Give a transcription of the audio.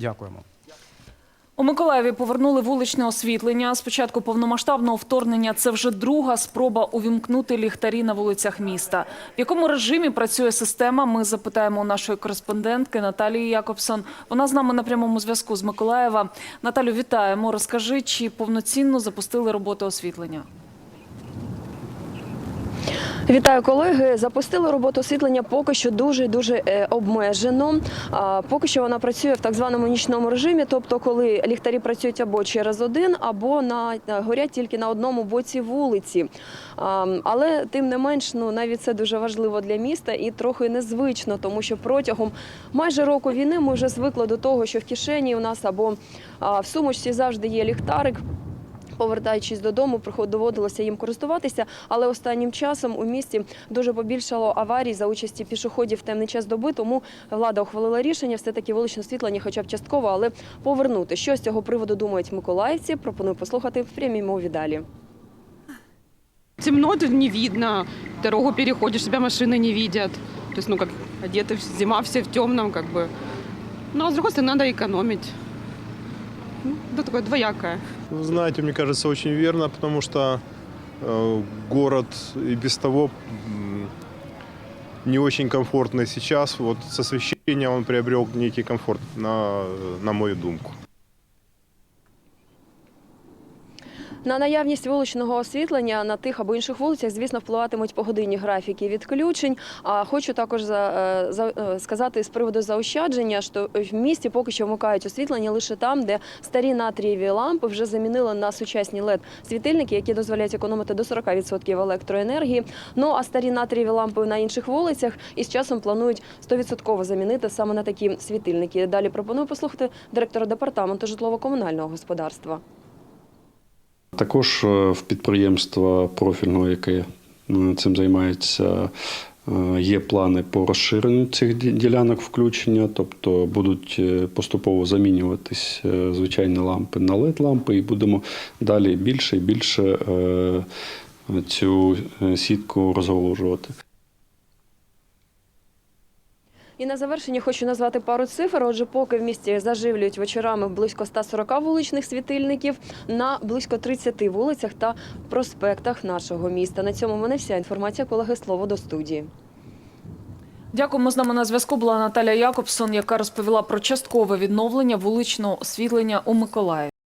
Дякуємо. У Миколаєві повернули вуличне освітлення. З початку повномасштабного вторгнення це вже друга спроба увімкнути ліхтарі на вулицях міста. В якому режимі працює система? Ми запитаємо у нашої кореспондентки Наталії Якобсон. Вона з нами на прямому зв'язку з Миколаєва. Наталю, вітаємо. Розкажи, чи повноцінно запустили роботи освітлення? Вітаю, колеги. Запустили роботу освітлення поки що дуже дуже е, обмежено. Поки що вона працює в так званому нічному режимі, тобто, коли ліхтарі працюють або через один, або на е, горять тільки на одному боці вулиці. Але тим не менш, ну навіть це дуже важливо для міста і трохи незвично, тому що протягом майже року війни ми вже звикли до того, що в кишені у нас або в сумочці завжди є ліхтарик Повертаючись додому, приход- доводилося їм користуватися, але останнім часом у місті дуже побільшало аварій за участі пішоходів в темний час доби. Тому влада ухвалила рішення все таки вуличне освітлення, хоча б частково, але повернути. Що з цього приводу думають миколаївці? Пропоную послухати в прямій мові далі. Темно, тут не видно. Дорогу переходишь, тебя машины не видят. То есть, ну, как одеты, в- зима, все в темном, как бы. Ну, а с другой стороны, надо экономить. Ну, это такое двоякое. Вы знаете, мне кажется, очень верно, потому что э, город и без того м, не очень комфортный сейчас. Вот с освещением он приобрел некий комфорт, на, на мою думку. На наявність вуличного освітлення на тих або інших вулицях, звісно, впливатимуть погодинні графіки відключень. А хочу також за, е, за, е, сказати з приводу заощадження, що в місті поки що вмикають освітлення лише там, де старі натрієві лампи вже замінили на сучасні led світильники, які дозволяють економити до 40% електроенергії. Ну а старі натрієві лампи на інших вулицях із часом планують 100% замінити саме на такі світильники. Далі пропоную послухати директора департаменту житлово-комунального господарства. Також е, в підприємства профільного, яке е, цим займається, е, є плани по розширенню цих ділянок включення, тобто будуть поступово замінюватись звичайні лампи на led лампи і будемо далі більше і більше цю сітку розголужувати. І на завершення хочу назвати пару цифр. Отже, поки в місті заживлюють вечорами близько 140 вуличних світильників на близько 30 вулицях та проспектах нашого міста. На цьому в мене вся інформація. Колеги, слово до студії. Дякуємо. З нами на зв'язку була Наталя Якобсон, яка розповіла про часткове відновлення вуличного освітлення у Миколаєві.